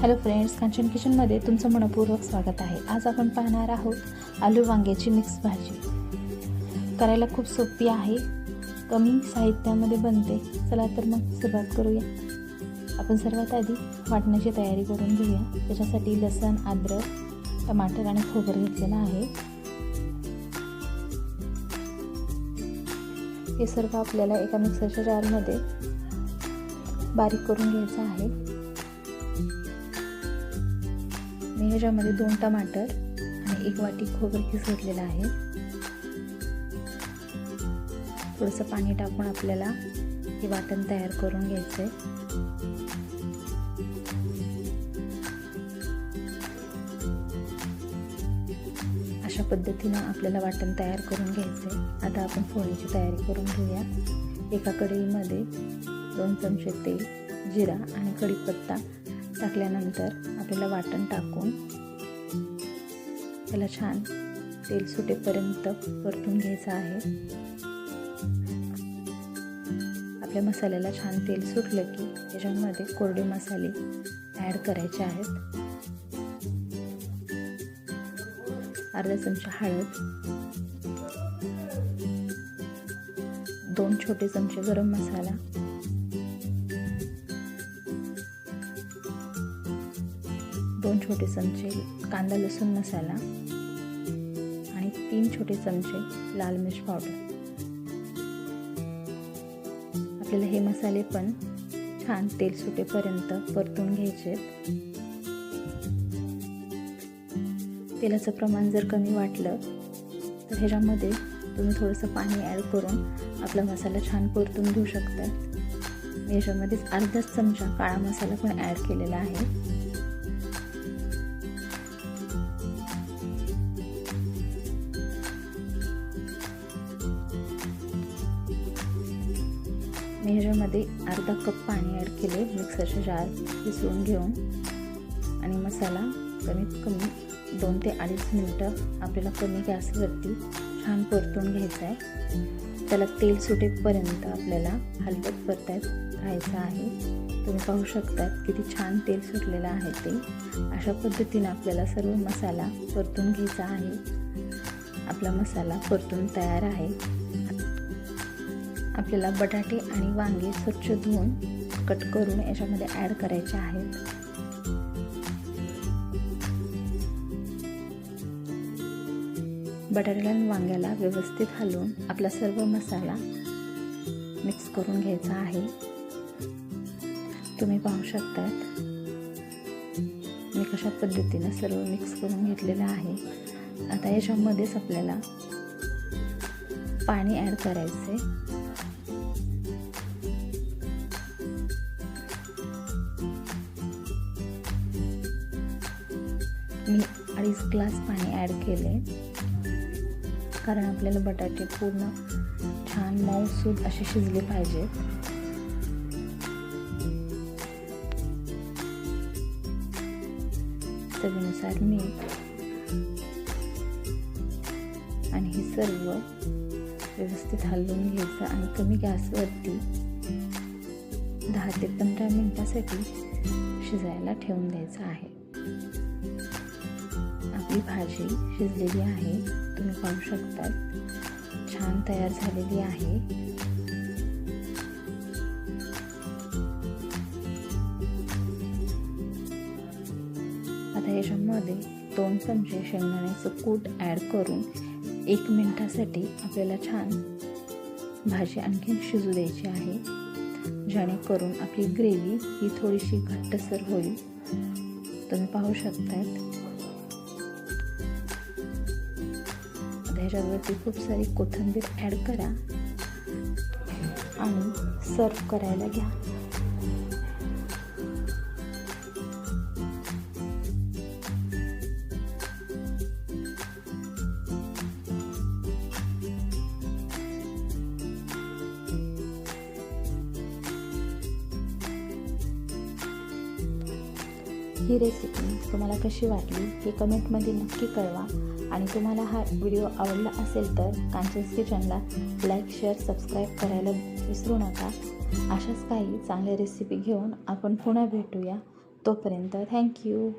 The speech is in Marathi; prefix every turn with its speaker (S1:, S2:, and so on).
S1: हॅलो फ्रेंड्स कांचन किचनमध्ये तुमचं मनपूर्वक स्वागत आहे. आज आपण पाहणार आहोत आलू वांग्याची मिक्स भाजी. करायला खूप सोपी आहे कमी साहित्यामध्ये बनते. चला तर मग सुरुवात करूया. आपण सर्वात आधी वाटण्याची तयारी करून घेऊया. त्याच्यासाठी लसण अद्रक टमाटर आणि खोबरं घेतलेलं आहे. हे सर्व आपल्याला एका मिक्सरच्या जारमध्ये बारीक करून घ्यायचं आहे. मी ह्याच्यामध्ये दोन टमाटर आणि एक वाटी खोबर किस आहे. थोडंसं पाणी टाकून आपल्याला हे वाटण तयार करून घ्यायचं आहे अशा पद्धतीनं आपल्याला वाटण तयार करून घ्यायचं आहे आता आपण फोडणीची तयारी करून घेऊया. एका कढईमध्ये दोन चमचे तेल जिरा आणि कढीपत्ता टाकल्यानंतर आपल्याला वाटण टाकून त्याला छान तेल सुटेपर्यंत परतून घ्यायचं आहे. आपल्या मसाल्याला छान तेल सुटलं की त्याच्यामध्ये कोरडे मसाले ॲड करायचे आहेत. अर्धा चमचा हळद. दोन छोटे चमचे गरम मसाला. दोन छोटे चमचे कांदा लसूण मसाला आणि तीन छोटे चमचे लाल मिर्च पावडर. आपल्याला हे मसाले पण छान तेल सुटेपर्यंत परतून घ्यायचे. तेलाचं प्रमाण जर कमी वाटलं तर ह्याच्यामध्ये तुम्ही थोडंसं पाणी ॲड करून आपला मसाला छान परतून घेऊ शकता. मी याच्यामध्येच अर्धाच चमचा काळा मसाला पण ॲड केलेला आहे. मी ह्याच्यामध्ये अर्धा कप पाणी ॲड केले. मिक्सरचे जार पिसवून घेऊन आणि मसाला कमीत कमी दोन ते अडीच मिनटं आपल्याला कमी गॅसवरती छान परतून घ्यायचं आहे. त्याला तेल सुटेपर्यंत आपल्याला हलवत परतायत राहायचं आहे. तुम्ही पाहू शकतात किती छान तेल सुटलेलं आहे ते. अशा पद्धतीनं आपल्याला सर्व मसाला परतून घ्यायचा आहे. आपला मसाला परतून तयार आहे. आपल्याला बटाटे आणि वांगे स्वच्छ धुवून कट करून याच्यामध्ये ॲड करायचे आहेत. बटाट्याला आणि वांग्याला व्यवस्थित हलवून आपला सर्व मसाला मिक्स करून घ्यायचा आहे. तुम्ही पाहू शकतात मी कशा पद्धतीनं सर्व मिक्स करून घेतलेलं आहे. आता याच्यामध्येच आपल्याला पाणी ॲड करायचं आहे मी अडीच ग्लास पाणी ॲड केले. कारण आपल्याला बटाटे पूर्ण छान मऊसूद असे शिजले पाहिजेत. चवीनुसार मीठ आणि हे सर्व व्यवस्थित हलवून घ्यायचं आणि कमी गॅसवरती दहा ते पंधरा मिनटासाठी शिजायला ठेवून द्यायचं आहे. ही भाजी शिजलेली आहे. तुम्ही पाहू शकतात. छान तयार झालेली आहे. आता याच्यामध्ये दोन चमचे शेंगदाण्याचं कूट ॲड करून एक मिनटासाठी आपल्याला छान भाजी आणखीन शिजू द्यायची आहे. जेणेकरून आपली ग्रेव्ही ही थोडीशी घट्टसर होईल. तुम्ही पाहू शकतात. ह्याच्यावरती खूप सारी कोथिंबीर ॲड करा आणि सर्व करायला घ्या. ही रेसिपी तुम्हाला कशी वाटली हे कमेंटमध्ये नक्की कळवा. आणि तुम्हाला हा व्हिडिओ आवडला असेल तर कांचन्स किचनला लाईक शेअर सबस्क्राईब करायला विसरू नका. अशाच काही चांगल्या रेसिपी घेऊन आपण पुन्हा भेटूया. तोपर्यंत थँक्यू